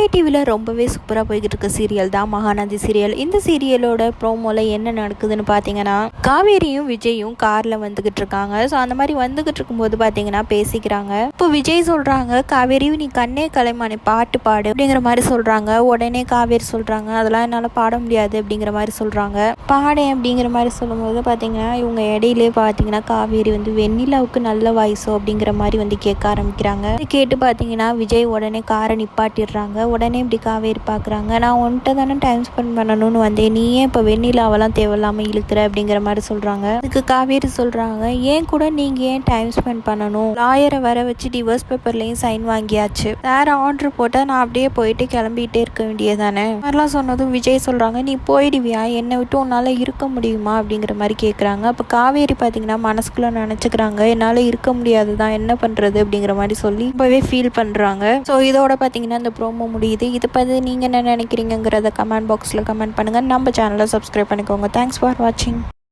விஜய் டிவியில் ரொம்பவே சூப்பராக போய்கிட்டு இருக்க சீரியல் தான் மகாநதி சீரியல் இந்த சீரியலோட ப்ரோமோல என்ன நடக்குதுன்னு பார்த்தீங்கன்னா காவேரியும் விஜயும் காரில் வந்துக்கிட்டு இருக்காங்க ஸோ அந்த மாதிரி வந்துக்கிட்டு இருக்கும்போது பார்த்தீங்கன்னா பேசிக்கிறாங்க. இப்போ விஜய் சொல்கிறாங்க காவேரியும் நீ கண்ணே கலைமானி பாட்டு பாடு அப்படிங்கிற மாதிரி சொல்கிறாங்க உடனே காவேரி சொல்கிறாங்க அதெல்லாம் என்னால் பாட முடியாது அப்படிங்கிற மாதிரி சொல்கிறாங்க பாடேன் அப்படிங்கிற மாதிரி சொல்லும்போது பார்த்தீங்கன்னா இவங்க இடையிலே பார்த்தீங்கன்னா காவேரி வந்து வெண்ணிலாவுக்கு நல்ல வாய்ஸோ அப்படிங்கிற மாதிரி வந்து கேட்க ஆரம்பிக்கிறாங்க. கேட்டு பார்த்தீங்கன்னா விஜய் உடனே காரை நிப்பாட்டிடுறாங்க. உடனே இப்படி காவேரி பார்க்குறாங்க. நான் உன்கிட்ட தானே டைம் ஸ்பெண்ட் பண்ணணும்னு வந்தேன். நீ ஏன் இப்போ வெண்ணிலாவெல்லாம் தேவையில்லாமல் இழுக்கிற அப்படிங்கிற மாதிரி சொல்கிறாங்க இதுக்கு காவேரி சொல்கிறாங்க ஏன் கூட நீங்கள் ஏன் டைம் ஸ்பெண்ட் பண்ணணும்? லாயரை வர வச்சு டிவோர்ஸ் பேப்பர்லேயும் சைன் வாங்கியாச்சு. வேறு ஆர்டர் போட்டால் நான் அப்படியே போயிட்டு கிளம்பிட்டே இருக்க வேண்டியதானே மாதிரிலாம் சொன்னதும் விஜய் சொல்கிறாங்க நீ போயிடுவியா என்னை விட்டு உன்னால் இருக்க முடியுமா? அப்படிங்கிற மாதிரி கேட்குறாங்க அப்போ காவேரி பார்த்தீங்கன்னா மனசுக்குள்ளே நினச்சிக்கிறாங்க என்னால் இருக்க முடியாது தான் என்ன பண்ணுறது அப்படிங்கிற மாதிரி சொல்லி ரொம்பவே ஃபீல் பண்ணுறாங்க ஸோ இதோட பார்த்தீங்கன்னா இந்த ப்ரோமோ முடியுது. இதை பற்றி நீங்கள் என்ன நினைக்கிறீங்கிறத கமெண்ட் பாக்ஸில் கமெண்ட் பண்ணுங்கள் நம்ம சேனலை சப்ஸ்கிரைப் பண்ணிக்கோங்க. தேங்க்ஸ் ஃபார் வாட்சிங்